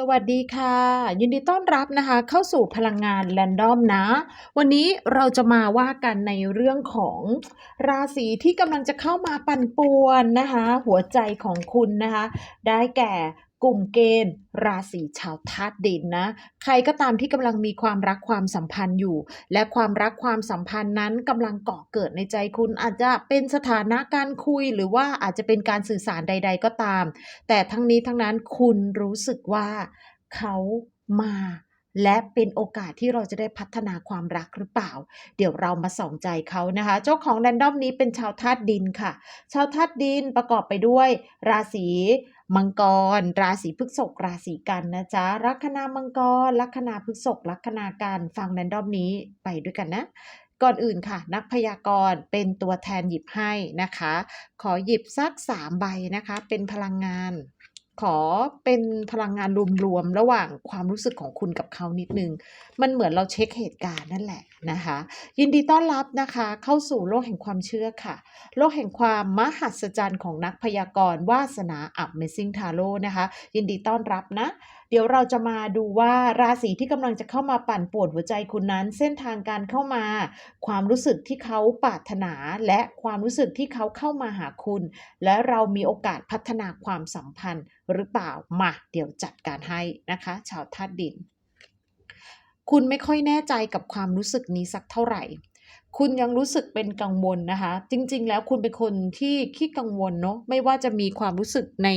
สวัสดีค่ะ ยินดีต้อนรับนะคะเข้าสู่พลังงานแรนดอมนะ วันนี้เราจะมาว่ากันในเรื่องของราศีที่กำลังจะเข้ามาปั่นป่วนนะคะ หัวใจของคุณนะคะ ได้แก่ กลุ่มเกณฑ์ ราศีชาวธาตุดินนะ ใครก็ตามที่กำลังมีความรักความสัมพันธ์อยู่ และความรักความสัมพันธ์นั้นกำลังก่อเกิดในใจคุณ อาจจะเป็นสถานะการคุย หรือว่าอาจจะเป็นการสื่อสารใด ๆ ก็ตาม แต่ทั้งนี้ทั้งนั้นคุณรู้สึกว่าเขามาและเป็นโอกาสที่เราจะได้พัฒนาความรักหรือเปล่า เดี๋ยวเรามาส่องใจเขานะคะ เจ้าของแรนดอมนี้เป็นชาวธาตุดินค่ะ ชาวธาตุดินประกอบไปด้วย ราศี มังกร ราศีพฤษภราศีกันนะจ๊ะลัคนามังกรลัคนาพฤษภลัคนากันฟังแรนดอมนี้ไปด้วยกันนะก่อนอื่นค่ะ นักพยากรณ์เป็นตัวแทนหยิบให้นะคะ ขอหยิบสัก3ใบนะคะ เป็นพลังงาน ขอเป็นพลังงานรวมๆระหว่างความรู้สึกของคุณกับเขานิดนึง มันเหมือนเราเช็คเหตุการณ์นั่นแหละนะคะ ยินดีต้อนรับนะคะ เข้าสู่โลกแห่งความเชื่อค่ะ โลกแห่งความมหัศจรรย์ของนักพยากรณ์วาสนา Amazing Tarot นะคะ ยินดีต้อนรับนะ เดี๋ยวเราจะมาดูว่าราศีที่กำลังจะเข้ามาปั่นปวนหัวใจคุณนั้น เส้นทางการเข้ามา ความรู้สึกที่เขาปรารถนา และความรู้สึกที่เขาเข้ามาหาคุณ และเรามีโอกาสพัฒนาความสัมพันธ์หรือเปล่ามาเดี๋ยวจัดการให้นะคะ ชาวธาตุดิน คุณไม่ค่อยแน่ใจกับความรู้สึกนี้สักเท่าไหร่คุณยังรู้สึกเป็นกังวลนะคะ จริง ๆ แล้วคุณเป็นคนที่ขี้กังวลเนาะไม่ว่าจะมีความรู้สึกใน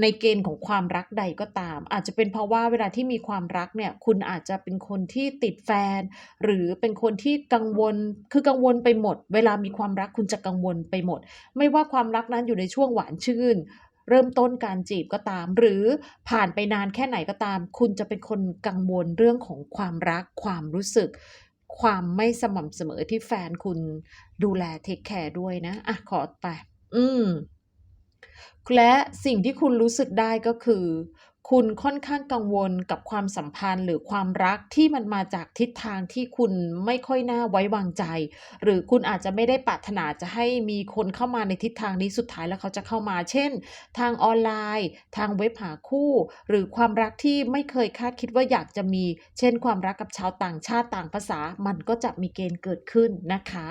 ในเกณฑ์ของความรักใดก็ตาม อาจจะเป็นเพราะว่าเวลาที่มีความรักเนี่ยคุณอาจจะเป็นคนที่ติดแฟน หรือเป็นคนที่กังวลคือกังวลไปหมด เวลามีความรักคุณจะกังวลไปหมด ไม่ว่าความรักนั้นอยู่ในช่วงหวานชื่นเริ่มต้นการจีบก็ตาม หรือผ่านไปนานแค่ไหนก็ตาม คุณจะเป็นคนกังวลเรื่องของความรักความรู้สึก ความไม่สม่ำเสมอที่แฟนคุณดูแลเทคแคร์ด้วยนะ อะ ขอไป อืม และสิ่งที่คุณรู้สึกได้ก็คือ คุณค่อนข้างกังวลกับความสัมพันธ์หรือความรักที่มันมาจากทิศทางที่คุณไม่ค่อยน่าไว้วางใจ หรือคุณอาจจะไม่ได้ปรารถนาจะให้มีคนเข้ามาในทิศทางนี้สุดท้ายแล้วเขาจะเข้ามา เช่น ทางออนไลน์ ทางเว็บหาคู่ หรือความรักที่ไม่เคยคาดคิดว่าอยากจะมี เช่น ความรักกับชาวต่างชาติต่างภาษา มันก็จะมีเกณฑ์เกิดขึ้นนะคะ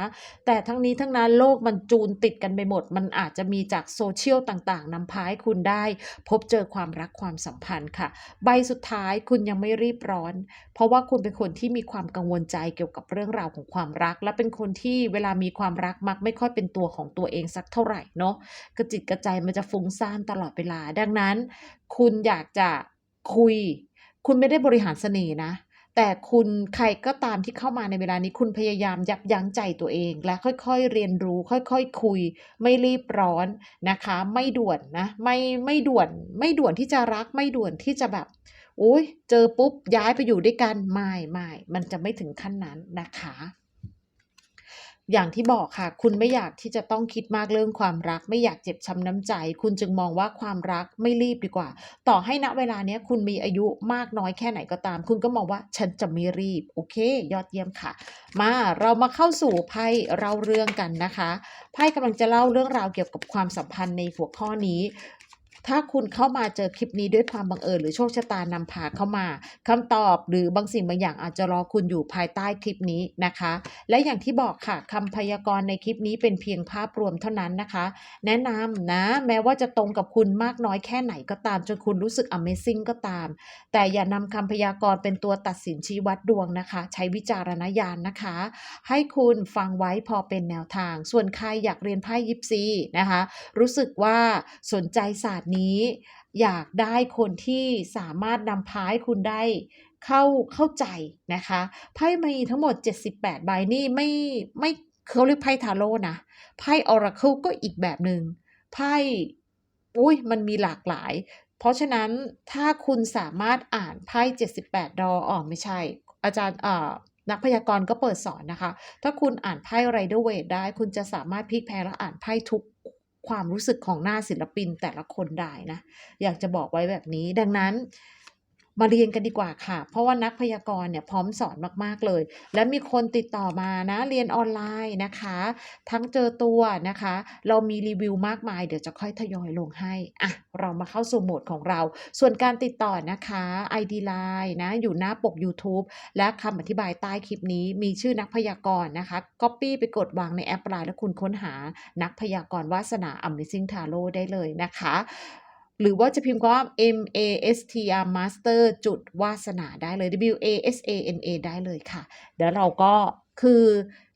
แต่ทั้งนี้ทั้งนั้นโลกมันจูนติดกันไปหมด มันอาจจะมีจากโซเชียลต่างๆนำพาให้คุณได้ พบเจอความรักความสัมพันธ์ค่ะ ใบสุดท้ายคุณยังไม่รีบร้อน เพราะว่าคุณเป็นคนที่มีความกังวลใจเกี่ยวกับเรื่องราวของความรัก และเป็นคนที่เวลามีความรักมักไม่ค่อยเป็นตัวของตัวเองสักเท่าไหร่เนาะกระจิตกระใจมันจะฟุ้งซ่านตลอดเวลา ดังนั้น คุณอยากจะคุย คุณไม่ได้บริหารเสน่ห์นะ แต่คุณใครก็ตามที่เข้ามาในเวลานี้คุณพยายามยับยั้งใจตัวเอง และค่อยๆเรียนรู้ ค่อยๆคุย ไม่รีบร้อนนะคะ ไม่ด่วนนะไม่ไม่ด่วน ไม่ด่วนที่จะรักไม่ด่วนที่จะแบบโอ๊ยเจอปุ๊บย้ายไปอยู่ด้วยกันไม่ไม่มันจะไม่ถึงขั้นนั้นนะคะ อย่างที่บอกค่ะ คุณไม่อยากที่จะต้องคิดมากเรื่องความรัก ไม่อยากเจ็บช้ำน้ำใจ คุณจึงมองว่าความรักไม่รีบดีกว่า ต่อให้ณเวลาเนี้ยคุณมีอายุมากน้อยแค่ไหนก็ตาม คุณก็มองว่าฉันจะไม่รีบ โอเค ยอดเยี่ยมค่ะ มาเรามาเข้าสู่ไพ่เล่าเรื่องกันนะคะไพ่กำลังจะเล่าเรื่องราวเกี่ยวกับความสัมพันธ์ในหัวข้อนี้ ถ้าคุณเข้ามาเจอคลิปนี้ด้วยความบังเอิญหรือโชคชะตานำพาเข้ามาคำตอบหรือบางสิ่งบางอย่างอาจจะรอคุณอยู่ภายใต้คลิปนี้นะคะ และอย่างที่บอกค่ะคำพยากรณ์ในคลิปนี้เป็นเพียงภาพรวมเท่านั้นนะคะ แนะนำนะ แม้ว่าจะตรงกับคุณมากน้อยแค่ไหนก็ตามจนคุณรู้สึก Amazing ก็ตาม แต่อย่านำคำพยากรณ์เป็นตัวตัดสินชี้วัดดวงนะคะ ใช้วิจารณญาณนะคะ ให้คุณฟังไว้พอเป็นแนวทาง ส่วนใครอยากเรียนไพ่ยิปซีนะคะ รู้สึกว่าสนใจศาสตร์นี้ อยากได้คนที่สามารถนำพาให้คุณได้เข้าเข้าใจนะคะไพ่มีทั้งหมด 78 ใบนี่ไม่ไม่เขาเรียกไพ่ทาโร่นะไพ่ออราเคิลก็อีกแบบหนึ่งไพ่อุ้ยมันมีหลากหลาย เพราะฉะนั้นถ้าคุณสามารถอ่านไพ่ 78 ดออ๋อไม่ใช่ อาจารย์เอ่อนักพยากรณ์ก็เปิดสอนนะคะ ถ้าคุณอ่านไพ่ไรเดอร์เวทได้ คุณจะสามารถพลิกแพลงและอ่านไพ่ทุก ความรู้สึกของหน้าศิลปินแต่ละคนได้นะ อยากจะบอกไว้แบบนี้ ดังนั้น มาเรียนกันดีกว่าค่ะ เพราะว่านักพยากรณ์เนี่ยพร้อมสอนมาก ๆ เลย และมีคนติดต่อมานะเรียนออนไลน์นะคะ ทั้งเจอตัวนะคะ เรามีรีวิวมากมายเดี๋ยวจะค่อยทยอยลงให้อะเรามาเข้าสู่โหมดของเรา ส่วนการติดต่อนะคะ ID Line นะอยู่หน้าปก YouTube และคำอธิบายใต้คลิปนี้มีชื่อนักพยากรณ์นะคะ Copy ไปกดวางในแอปไลน์แล้วคุณค้นหานักพยากรณ์วาสนา Amazing Tarot ได้เลยนะคะ หรือว่าจะพิมพ์ว่า M A S T R Master จุดวาสนาได้เลย W A S A N A ได้เลยค่ะ เดี๋ยวเราก็คือ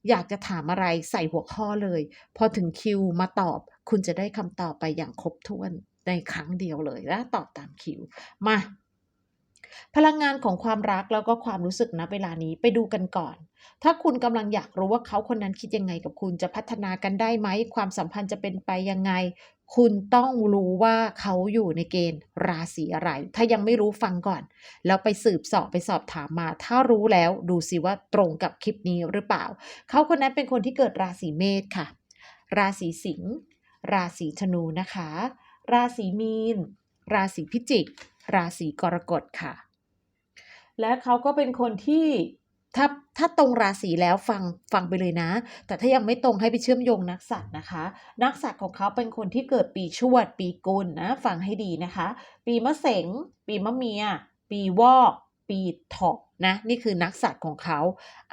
อยากจะถามอะไรใส่หัวข้อเลย พอถึงคิวมาตอบ คุณจะได้คำตอบไปอย่างครบถ้วนในครั้งเดียวเลยและตอบตามคิว มา พลังงานของความรักแล้วก็ความรู้สึกณเวลานี้ไปดูกันก่อน ถ้าคุณกำลังอยากรู้ว่าเขาคนนั้นคิดยังไงกับคุณจะพัฒนากันได้ไหม ความสัมพันธ์จะเป็นไปยังไง คุณต้องรู้ว่าเขาอยู่ในเกณฑ์ราศีอะไร ถ้ายังไม่รู้ฟังก่อน แล้วไปสืบสอบไปสอบถามมา ถ้ารู้แล้วดูสิว่าตรงกับคลิปนี้หรือเปล่า เขาคนนั้นเป็นคนที่เกิดราศีเมษค่ะ ราศีสิงห์ราศีธนูนะคะ ราศีมีน ราศีพิจิก ราศีกรกฎค่ะ และเขาก็เป็นคนที่ถ้าถ้าตรงราศีแล้วฟังฟังไปเลยนะ แต่ถ้ายังไม่ตรงให้ไปเชื่อมโยงนักสัตว์นะคะ นักสัตว์ของเขาเป็นคนที่เกิดปีชวด ปีกุลนะ ฟังให้ดีนะคะ ปีมะเสงปีมะเมีย ปีวอก ปีเถาะ นะนี่คือนักสัตว์ของเขา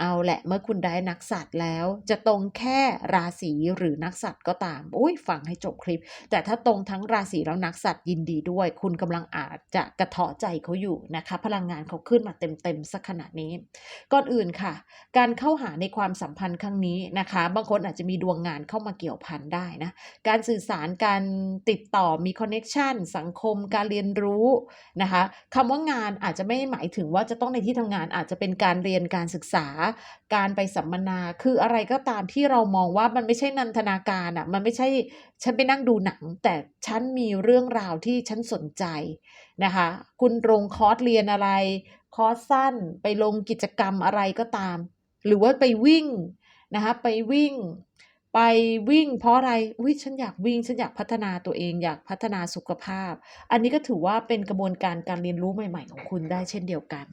เอาแหละเมื่อคุณได้นักสัตว์แล้ว จะตรงแค่ราศีหรือนักสัตว์ก็ตามอุ้ยฟังให้จบคลิป แต่ถ้าตรงทั้งราศีแล้วนักสัตว์ยินดีด้วย คุณกำลังอาจจะกระเทาะใจเขาอยู่นะคะ พลังงานเขาขึ้นมาเต็มๆสักขนาดนี้ ก่อนอื่นค่ะ การเข้าหาในความสัมพันธ์ครั้งนี้นะคะ บางคนอาจจะมีดวงงานเข้ามาเกี่ยวพันได้นะการสื่อสารการติดต่อมีคอนเน็ชันสังคมการเรียนรู้นะคะคำว่างานอาจจะไม่หมายถึงว่าจะต้องในที่ทำงานอาจจะเป็นการเรียนการศึกษา การไปสัมมนา คืออะไรก็ตามที่เรามองว่ามันไม่ใช่นันทนาการอะ่ะ มันไม่ใช่ฉันไปนั่งดูหนัง แต่ฉันมีเรื่องราวที่ฉันสนใจนะคะ คุณลงคอร์สเรียนอะไร คอร์สสั้นไปลงกิจกรรมอะไรก็ตาม หรือว่าไปวิ่งนะคะไปวิ่ง ไปวิ่งเพราะอะไรอุ้ยฉันอยากวิ่ง ฉันอยากพัฒนาตัวเอง อยากพัฒนาสุขภาพ อันนี้ก็ถือว่าเป็นกระบวนการการเรียนรู้ใหม่ ๆ ของคุณได้เช่นเดียวกัน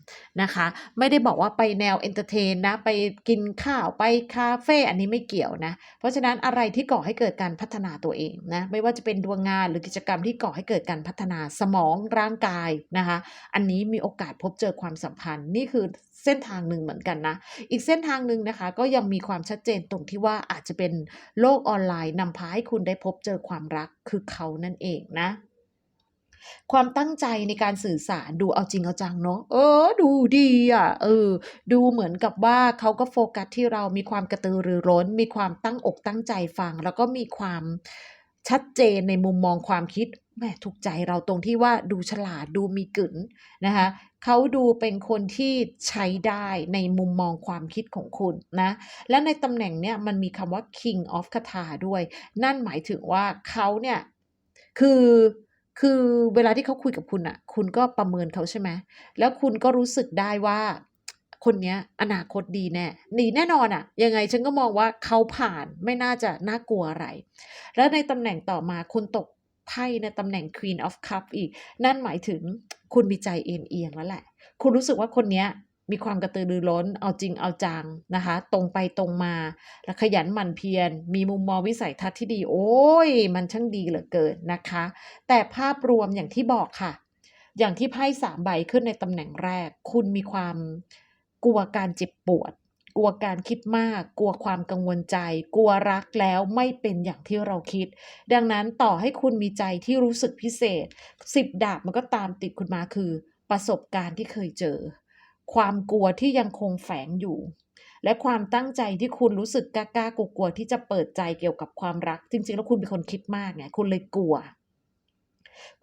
นะคะ ไม่ได้บอกว่าไปแนวเอนเตอร์เทนนะ ไปกินข้าวไปคาเฟ่ อันนี้ไม่เกี่ยวนะ เพราะฉะนั้นอะไรที่ก่อให้เกิดการพัฒนาตัวเองนะ ไม่ว่าจะเป็นดวงงานหรือกิจกรรมที่ก่อให้เกิดการพัฒนาสมองร่างกายนะคะ อันนี้มีโอกาสพบเจอความสัมพันธ์ นี่คือ เส้นทางหนึ่งเหมือนกันนะ อีกเส้นทางหนึ่งนะคะ ก็ยังมีความชัดเจนตรงที่ว่าอาจจะเป็นโลกออนไลน์นำพาให้คุณได้พบเจอความรักคือเขานั่นเองนะความตั้งใจในการสื่อสารดูเอาจริงเอาจังเนาะเออ ดูดีอะเออ ดูเหมือนกับว่าเขาก็โฟกัสที่เรามีความกระตือรือร้น มีความตั้งอกตั้งใจฟัง แล้วก็มีความชัดเจนในมุมมองความคิด แหมถูกใจเราตรงที่ว่าดูฉลาดดูมีกึ๋นนะคะเขาดูเป็นคนที่ใช้ได้ในมุมมองความคิดของคุณนะ และในตำแหน่งเนี้ยมันมีคำว่า King of Kata ด้วย นั่นหมายถึงว่าเขาเนี่ยคือคือเวลาที่เขาคุยกับคุณอะคุณก็ประเมินเขาใช่ไหมแล้วคุณก็รู้สึกได้ว่าคนเนี้ยอนาคตดีแน่ดีแน่นอนอะยังไงฉันก็มองว่าเขาผ่านไม่น่าจะน่ากลัวอะไร แล้วในตำแหน่งต่อมาคุณตก ไพ่ในตำแหน่ง Queen of Cup อีก นั่นหมายถึงคุณมีใจเอ็นเอียงแล้วแหละ คุณรู้สึกว่าคนนี้มีความกระตือรือร้น เอาจริงเอาจังนะคะ ตรงไปตรงมา และขยันหมั่นเพียร มีมุมมองวิสัยทัศน์ที่ดี โอ้ย มันช่างดีเหลือเกินนะคะ แต่ภาพรวมอย่างที่บอกค่ะ อย่างที่ไพ่สามใบขึ้นในตำแหน่งแรก คุณมีความกลัวการเจ็บปวด กลัวการคิดมาก กลัวความกังวลใจ กลัวรักแล้วไม่เป็นอย่างที่เราคิด ดังนั้นต่อให้คุณมีใจที่รู้สึกพิเศษสิบดาบมันก็ตามติดคุณมาคือ ประสบการณ์ที่เคยเจอ ความกลัวที่ยังคงแฝงอยู่ และความตั้งใจที่คุณรู้สึกกล้าๆกลัวๆที่จะเปิดใจเกี่ยวกับความรัก จริง ๆ แล้วคุณเป็นคนคิดมากไงคุณเลยกลัว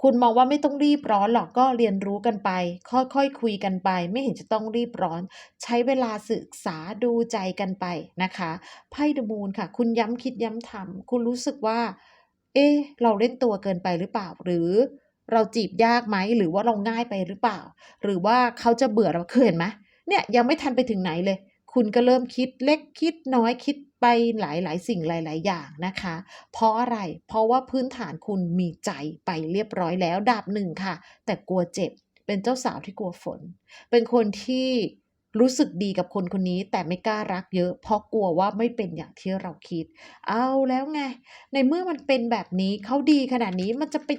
คุณมองว่าไม่ต้องรีบร้อนหรอกก็เรียนรู้กันไป ค่อยๆคคุยกันไป ไม่เห็นจะต้องรีบร้อน ใช้เวลาศึกษาดูใจกันไปนะคะไพ่เดมูนค่ะ คุณย้ำคิดย้ำทำคุณรู้สึกว่า เอ๊เราเล่นตัวเกินไปหรือเปล่าหรือเราจีบยากไหมหรือว่าเราง่ายไปหรือเปล่า หรือว่าเขาจะเบื่อเราเคยเห็นไหมเนี่ยยังไม่ทันไปถึงไหนเลย คุณก็เริ่มคิดเล็กคิดน้อยคิดไปหลายหลายสิ่งหลาย ๆ อย่างนะคะ เพราะอะไร เพราะว่าพื้นฐานคุณมีใจไปเรียบร้อยแล้วดาบหนึ่งค่ะ แต่กลัวเจ็บ เป็นเจ้าสาวที่กลัวฝน เป็นคนที่รู้สึกดีกับคนคนนี้แต่ไม่กล้ารักเยอะ เพราะกลัวว่าไม่เป็นอย่างที่เราคิด เอาแล้วไง ในเมื่อมันเป็นแบบนี้เขาดีขนาดนี้มันจะไป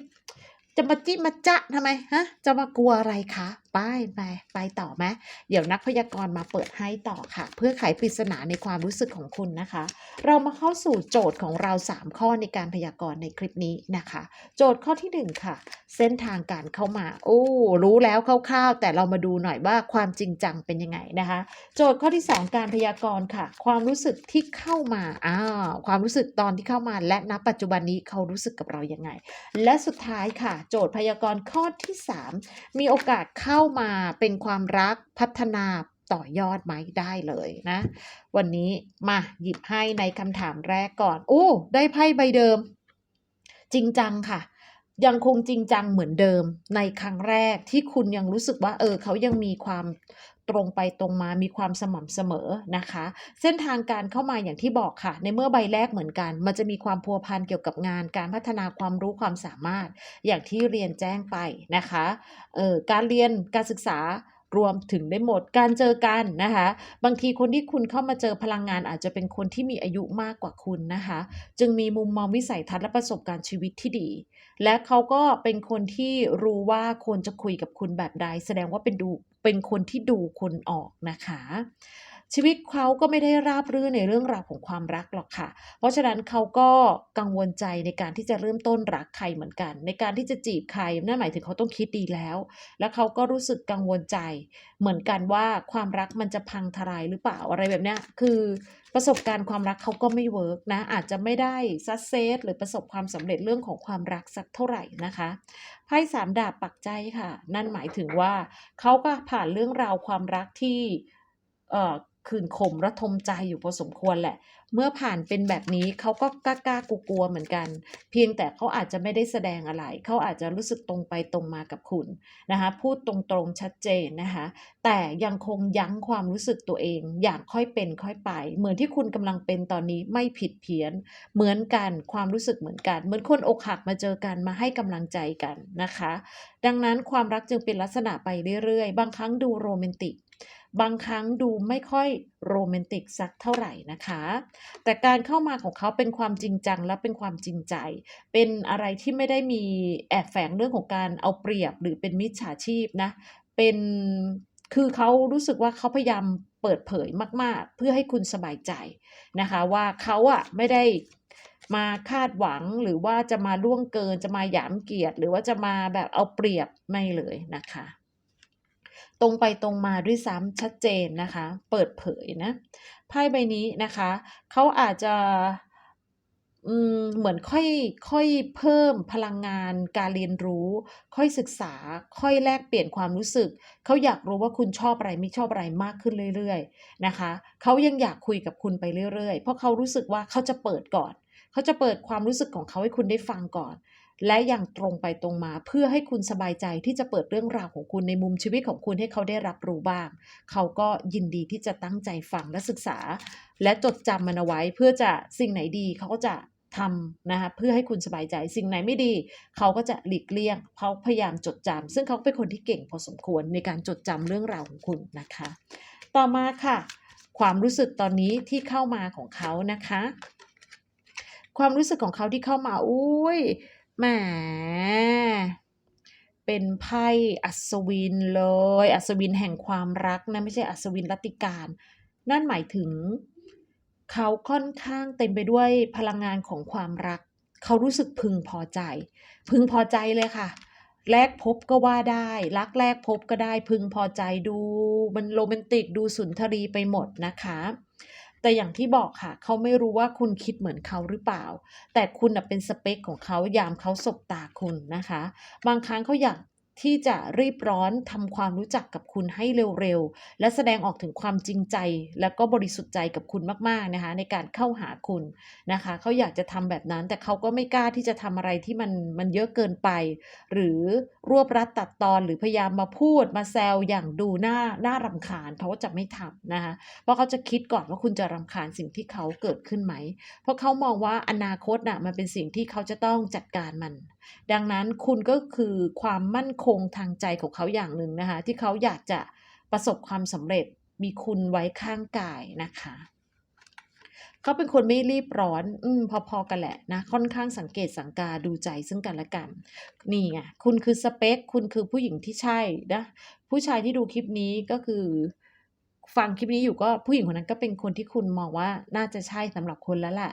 จะมาจิมาจะทำไมฮะ จะมากลัวอะไรคะ ไปไปไปต่อไหมเดี๋ยวนักพยากรณ์มาเปิดให้ต่อค่ะ เพื่อไขปริศนาในความรู้สึกของคุณนะคะ เรามาเข้าสู่โจทย์ของเรา 3 ข้อในการพยากรณ์ในคลิปนี้นะคะ โจทย์ข้อที่ 1 ค่ะ เส้นทางการเข้ามาโอ้รู้แล้วคร่าวๆแต่เรามาดูหน่อยว่าความจริงจังเป็นยังไงนะคะ โจทย์ข้อที่ 2 การพยากรณ์ค่ะ ความรู้สึกที่เข้ามาอ้าวความรู้สึกตอนที่เข้ามา และณปัจจุบันนี้เขารู้สึกกับเรายังไง และสุดท้ายค่ะ โจทย์พยากรณ์ข้อที่ 3 มีโอกาสเข้ามาเป็นความรักพัฒนาต่อยอดไหมได้เลยนะ วันนี้มาหยิบให้ในคำถามแรกก่อน โอ้ ได้ไพ่ใบเดิม จริงจังค่ะ ยังคงจริงจังเหมือนเดิมในครั้งแรกที่คุณยังรู้สึกว่า เออเขายังมีความตรงไปตรงมามีความสม่ำเสมอนะคะ เส้นทางการเข้ามาอย่างที่บอกค่ะ ในเมื่อใบแรกเหมือนกัน มันจะมีความพัวพันเกี่ยวกับงานการพัฒนาความรู้ความสามารถ อย่างที่เรียนแจ้งไปนะคะเออการเรียนการศึกษา รวมถึงได้หมดการเจอกันนะคะ บางทีคนที่คุณเข้ามาเจอพลังงานอาจจะเป็นคนที่มีอายุมากกว่าคุณนะคะ จึงมีมุมมองวิสัยทัศน์และประสบการณ์ชีวิตที่ดี และเขาก็เป็นคนที่รู้ว่าควรจะคุยกับคุณแบบใด แสดงว่าเป็นดูเป็นคนที่ดูคนออกนะคะ ชีวิตเขาก็ไม่ได้ราบรื่นในเรื่องราวของความรักหรอกค่ะ เพราะฉะนั้นเขาก็กังวลใจในการที่จะเริ่มต้นรักใครเหมือนกัน ในการที่จะจีบใครนั่นหมายถึงเขาต้องคิดดีแล้ว แล้วเขาก็รู้สึกกังวลใจ เหมือนกันว่าความรักมันจะพังทลายหรือเปล่าอะไรแบบนี้คือประสบการณ์ความรักเขาก็ไม่เวิร์กนะ อาจจะไม่ได้ซัเซสหรือประสบความสำเร็จเรื่องของความรักสักเท่าไหร่นะคะไพ่สามดาบปักใจค่ะ นั่นหมายถึงว่าเขาก็ผ่านเรื่องราวความรักที่เอ่อ ขืนขมระทมใจอยู่พอสมควรแหละ เมื่อผ่านเป็นแบบนี้เขาก็กล้ากล้ากลัวเหมือนกัน เพียงแต่เขาอาจจะไม่ได้แสดงอะไร เขาอาจจะรู้สึกตรงไปตรงมากับคุณนะคะ พูดตรงๆชัดเจนนะคะ แต่ยังคงยั้งความรู้สึกตัวเอง อย่างค่อยเป็นค่อยไป เหมือนที่คุณกำลังเป็นตอนนี้ไม่ผิดเพี้ยน เหมือนกัน ความรู้สึกเหมือนกัน เหมือนคนอกหักมาเจอกันมาให้กำลังใจกันนะคะ ดังนั้นความรักจึงเป็นลักษณะไปเรื่อยๆ บางครั้งดูโรแมนติก บางครั้งดูไม่ค่อยโรแมนติกสักเท่าไหร่นะคะ แต่การเข้ามาของเขาเป็นความจริงจังและเป็นความจริงใจ เป็นอะไรที่ไม่ได้มีแอบแฝงเรื่องของการเอาเปรียบหรือเป็นมิจฉาชีพนะ เป็นคือเขารู้สึกว่าเขาพยายามเปิดเผยมาก ๆ เพื่อให้คุณสบายใจนะคะ ว่าเขาอะไม่ได้มาคาดหวังหรือว่าจะมาล่วงเกินจะมาหยามเกียรติ หรือว่าจะมาแบบเอาเปรียบไม่เลยนะคะ ตรงไปตรงมาด้วยซ้ำชัดเจนนะคะ เปิดเผยนะไพ่ใบนี้นะคะเขาอาจจะเหมือนค่อยค่อยเพิ่มพลังงานการเรียนรู้ ค่อยศึกษา ค่อยแลกเปลี่ยนความรู้สึก เขาอยากรู้ว่าคุณชอบอะไรไม่ชอบอะไรมากขึ้นเรื่อยๆนะคะ เขายังอยากคุยกับคุณไปเรื่อยๆ เพราะเขารู้สึกว่าเขาจะเปิดก่อน เขาจะเปิดความรู้สึกของเขาให้คุณได้ฟังก่อน และอย่างตรงไปตรงมาเพื่อให้คุณสบายใจที่จะเปิดเรื่องราวของคุณในมุมชีวิตของคุณให้เขาได้รับรู้บ้าง เขาก็ยินดีที่จะตั้งใจฟังและศึกษา และจดจำมันเอาไว้เพื่อจะสิ่งไหนดีเขาก็จะทำนะคะเพื่อให้คุณสบายใจสิ่งไหนไม่ดี เขาก็จะหลีกเลี่ยงเขาพยายามจดจำซึ่งเขาเป็นคนที่เก่งพอสมควรในการจดจำเรื่องราวของคุณนะคะ ต่อมาค่ะ ความรู้สึกตอนนี้ที่เข้ามาของเขานะคะ ความรู้สึกของเขาที่เข้ามาอุ้ย แหมเป็นไพ่อัศวินเลย อัศวินแห่งความรักนะไม่ใช่อัศวินรัตติการ นั่นหมายถึง เขาค่อนข้างเต็มไปด้วยพลังงานของความรัก เขารู้สึกพึงพอใจ พึงพอใจเลยค่ะ แรกพบก็ว่าได้ รักแรกพบก็ได้พึงพอใจดู มันโรแมนติกดูสุนทรีไปหมดนะคะ แต่อย่างที่บอกค่ะ เขาไม่รู้ว่าคุณคิดเหมือนเขาหรือเปล่า แต่คุณเป็นสเปคของเขายามเขาสบตาคุณนะคะ บางครั้งเขาอยาก ที่จะรีบร้อนทำความรู้จักกับคุณให้เร็วๆ และแสดงออกถึงความจริงใจ แล้วก็บริสุทธิ์ใจกับคุณมากๆนะคะในการเข้าหาคุณนะคะเขาอยากจะทำแบบนั้น แต่เขาก็ไม่กล้าที่จะทำอะไรที่มันมันเยอะเกินไป หรือรวบรัดตัดตอนหรือพยายามมาพูดมาแซวอย่างดูหน้าหน้ารำคาญเขาก็จะไม่ทำนะคะเพราะเขาจะคิดก่อนว่าคุณจะรำคาญสิ่งที่เขาเกิดขึ้นไหม เพราะเขามองว่าอนาคตน่ะมันเป็นสิ่งที่เขาจะต้องจัดการมันดังนั้นคุณก็คือความมั่นคงทางใจของเขาอย่างหนึ่งนะคะ ที่เขาอยากจะประสบความสำเร็จมีคุณไว้ข้างกายนะคะเขาเป็นคนไม่รีบร้อน อืม พอๆกันแหละนะ ค่อนข้างสังเกตสังกาดูใจซึ่งกันและกัน นี่ไง คุณคือสเปค คุณคือผู้หญิงที่ใช่นะ ผู้ชายที่ดูคลิปนี้ก็คือ ฟังคลิปนี้อยู่ก็ผู้หญิงคนนั้นก็เป็นคนที่คุณมองว่าน่าจะใช่สำหรับคุณแล้วแหละ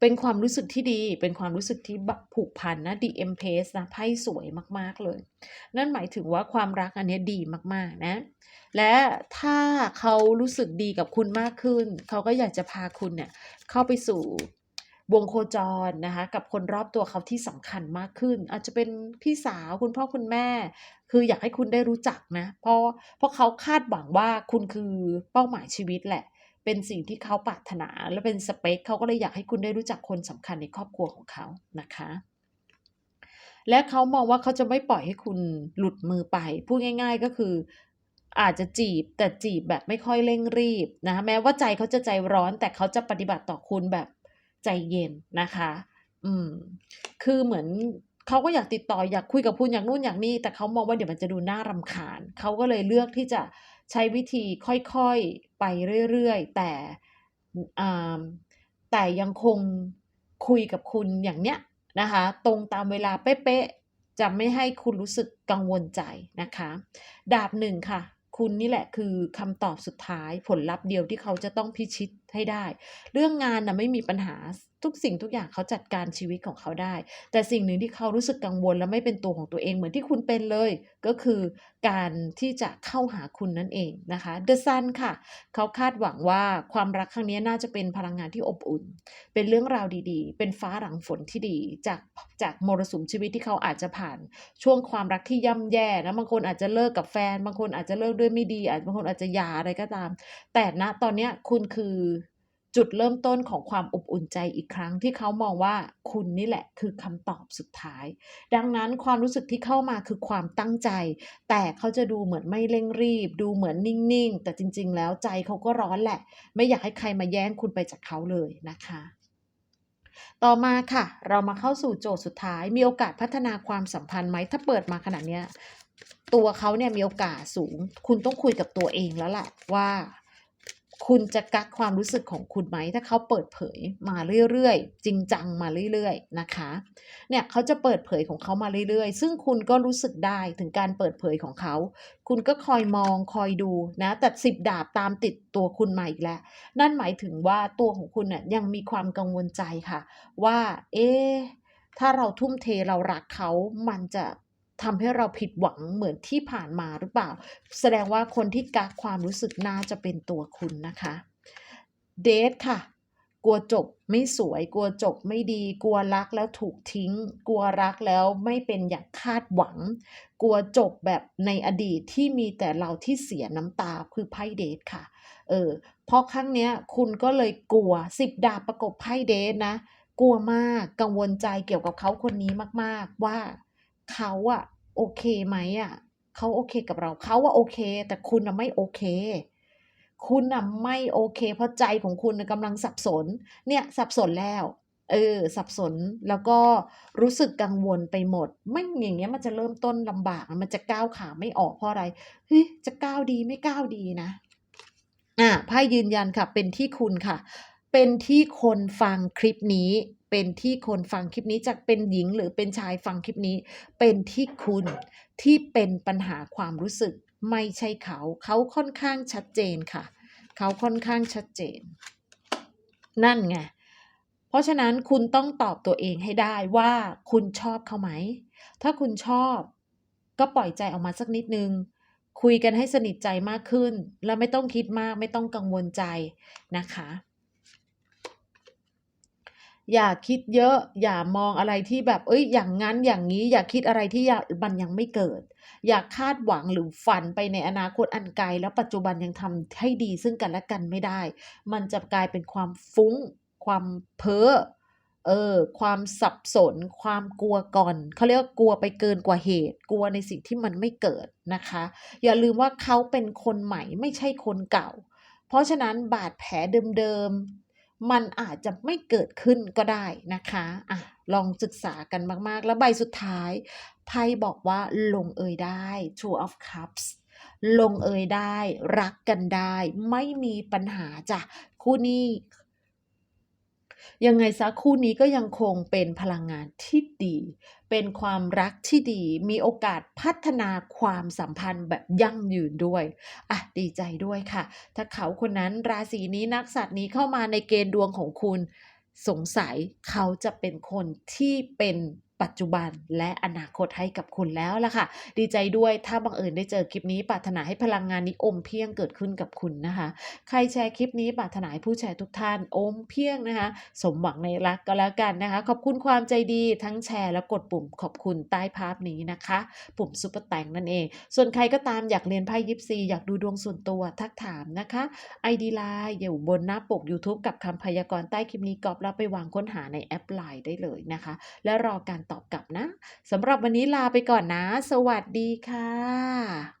เป็นความรู้สึกที่ดี เป็นความรู้สึกที่ผูกพันนะ The Empress นะไพ่สวยมากๆเลย นั่นหมายถึงว่าความรักอันนี้ดีมากๆนะ และถ้าเขารู้สึกดีกับคุณมากขึ้น เขาก็อยากจะพาคุณเนี่ยเข้าไปสู่วงโคจรนะคะกับคนรอบตัวเขาที่สำคัญมากขึ้น อาจจะเป็นพี่สาวคุณพ่อคุณแม่ คืออยากให้คุณได้รู้จักนะ เพราะเพราะเขาคาดหวังว่าคุณคือเป้าหมายชีวิตแหละ เป็นสิ่งที่เขาปรารถนา และเป็นสเปคเขาก็เลยอยากให้คุณได้รู้จักคนสำคัญในครอบครัวของเขานะคะ และเขามองว่าเขาจะไม่ปล่อยให้คุณหลุดมือไป พูดง่าย ๆก็คืออาจจะจีบแต่จีบแบบไม่ค่อยเร่งรีบนะแม้ว่าใจเขาจะใจร้อน แต่เขาจะปฏิบัติต่อคุณแบบใจเย็นนะคะ อืม คือเหมือนเขาก็อยากติดต่ออยากคุยกับคุณอยากนู่นอยากนี่แต่เขามองว่าเดี๋ยวมันจะดูน่ารำคาญเขาก็เลยเลือกที่จะ ใช้วิธีค่อยๆไปเรื่อยๆ แต่อ่าแต่ยังคงคุยกับคุณอย่างเนี้ยนะคะตรงตามเวลาเป๊ะๆจะไม่ให้คุณรู้สึกกังวลใจนะคะ ดาบ1ค่ะ คุณนี่แหละคือคำตอบสุดท้ายผลลัพธ์เดียวที่เขาจะต้องพิชิตให้ได้ เรื่องงานนะไม่มีปัญหา ทุกสิ่งทุกอย่างเขาจัดการชีวิตของเขาได้ แต่สิ่งหนึ่งที่เขารู้สึกกังวลและไม่เป็นตัวของตัวเองเหมือนที่คุณเป็นเลย ก็คือการที่จะเข้าหาคุณนั่นเองนะคะ The Sun ค่ะ เขาคาดหวังว่าความรักครั้งนี้น่าจะเป็นพลังงานที่อบอุ่น เป็นเรื่องราวดีๆ เป็นฟ้าหลังฝนที่ดี จากจากมรสุมชีวิตที่เขาอาจจะผ่านช่วงความรักที่ย่ำแย่นะบางคนอาจจะเลิกกับแฟน บางคนอาจจะเลิกด้วยไม่ดี อาจบางคนอาจจะหย่าอะไรก็ตาม แต่ณตอนเนี้ยคุณคือ จุดเริ่มต้นของความอบอุ่นใจอีกครั้งที่เขามองว่าคุณนี่แหละคือคำตอบสุดท้าย ดังนั้นความรู้สึกที่เข้ามาคือความตั้งใจ แต่เขาจะดูเหมือนไม่เร่งรีบ ดูเหมือนนิ่งๆ แต่จริง ๆ แล้วใจเขาก็ร้อนแหละ ไม่อยากให้ใครมาแย่งคุณไปจากเขาเลยนะคะต่อมาค่ะ เรามาเข้าสู่โจทย์สุดท้าย มีโอกาสพัฒนาความสัมพันธ์ไหมถ้าเปิดมาขนาดเนี้ยตัวเขาเนี่ยมีโอกาสสูง คุณต้องคุยกับตัวเองแล้วแหละว่า คุณจะกักความรู้สึกของคุณไหม ถ้าเขาเปิดเผยมาเรื่อยๆ จริงจังมาเรื่อยๆนะคะ เนี่ยเขาจะเปิดเผยของเขามาเรื่อยๆ ซึ่งคุณก็รู้สึกได้ถึงการเปิดเผยของเขา คุณก็คอยมองคอยดูนะแต่10ดาบตามติดตัวคุณมาอีกแล้ว นั่นหมายถึงว่าตัวของคุณน่ะยังมีความกังวลใจค่ะ ว่า เอ๊ถ้าเราทุ่มเทเรารักเขามันจะ ทำให้เราผิดหวังเหมือนที่ผ่านมาหรือเปล่า แสดงว่าคนที่กักความรู้สึกน่าจะเป็นตัวคุณนะคะเดทค่ะ กลัวจบไม่สวย กลัวจบไม่ดี กลัวรักแล้วถูกทิ้ง กลัวรักแล้วไม่เป็นอย่างคาดหวัง กลัวจบแบบในอดีตที่มีแต่เราที่เสียน้ำตาคือไพ่เดทค่ะ เออเพราะครั้งเนี้ยคุณก็เลยกลัว10ดาบประกบไพ่เดทนะ กลัวมากกังวลใจเกี่ยวกับเขาคนนี้มาก ๆ ว่า เขาอะโอเคไหมอะเขาโอเคกับเราเขาอะโอเค แต่คุณน่ะไม่โอเค คุณน่ะไม่โอเค เพราะใจของคุณกำลังสับสน เนี่ยสับสนแล้วเออสับสนแล้วก็รู้สึกกังวลไปหมด ไม่อย่างเงี้ยมันจะเริ่มต้นลำบากมันจะก้าวขาไม่ออกเพราะอะไรเฮ้ยจะก้าวดีไม่ก้าวดีนะอ่าไพ่ยืนยันค่ะ เป็นที่คุณค่ะ เป็นที่คนฟังคลิปนี้ เป็นที่คนฟังคลิปนี้จะเป็นหญิงหรือเป็นชายฟังคลิปนี้ เป็นที่คุณที่เป็นปัญหาความรู้สึก ไม่ใช่เขา เขาค่อนข้างชัดเจนค่ะ เขาค่อนข้างชัดเจน นั่นไงเพราะฉะนั้นคุณต้องตอบตัวเองให้ได้ว่าคุณชอบเขาไหม ถ้าคุณชอบ ก็ปล่อยใจออกมาสักนิดนึง คุยกันให้สนิทใจมากขึ้น แล้วไม่ต้องคิดมากไม่ต้องกังวลใจนะคะ อย่าคิดเยอะ อย่ามองอะไรที่แบบเฮ้ย อย่างงั้นอย่างงี้ อย่าคิดอะไรที่ยะมันยังไม่เกิด อย่าคาดหวังหรือฝันไปในอนาคตอันไกล แล้วปัจจุบันยังทำให้ดีซึ่งกันและกันไม่ได้ มันจะกลายเป็นความฟุ้ง ความเพ้อเออความสับสน ความกลัวก่อนเขาเรียกว่ากลัวไปเกินกว่าเหตุ กลัวในสิ่งที่มันไม่เกิดนะคะ อย่าลืมว่าเขาเป็นคนใหม่ไม่ใช่คนเก่า เพราะฉะนั้นบาดแผลเดิม มันอาจจะไม่เกิดขึ้นก็ได้นะคะอะลองศึกษากันมาก ๆ แล้วใบสุดท้ายไพ่บอกว่าลงเอยได้ Two of Cups ลงเอยได้ รักกันได้ ไม่มีปัญหาจ้ะคู่นี้ ยังไงซะคู่นี้ก็ยังคงเป็นพลังงานที่ดี เป็นความรักที่ดี มีโอกาสพัฒนาความสัมพันธ์แบบยั่งยืนด้วย อะดีใจด้วยค่ะ ถ้าเขาคนนั้นราศีนี้นักสัตว์นี้เข้ามาในเกณฑ์ดวงของคุณ สงสัยเขาจะเป็นคนที่เป็น ปัจจุบันและอนาคตให้กับคุณแล้วล่ะค่ะ ดีใจด้วยถ้าบังเอิญได้เจอคลิปนี้ปรารถนาให้พลังงานนี้อมเพียงเกิดขึ้นกับคุณนะคะ ใครแชร์คลิปนี้ปรารถนาให้ผู้แชร์ทุกท่านอมเพียงนะคะ สมหวังในรักก็แล้วกันนะคะ ขอบคุณความใจดีทั้งแชร์และกดปุ่มขอบคุณใต้ภาพนี้นะคะ ปุ่มซุปเปอร์แตงนั่นเอง ส่วนใครก็ตามอยากเรียนไพ่ยิปซีอยากดูดวงส่วนตัวทักถามนะคะ ID Line อยู่บนหน้าปก YouTube กับคำพยากรณ์ใต้คลิปนี้กรอบแล้วไปวางค้นหาในแอป Line ได้เลยนะคะ และรอการตอบกลับนะสำหรับวันนี้ลาไปก่อนนะ สวัสดีค่ะ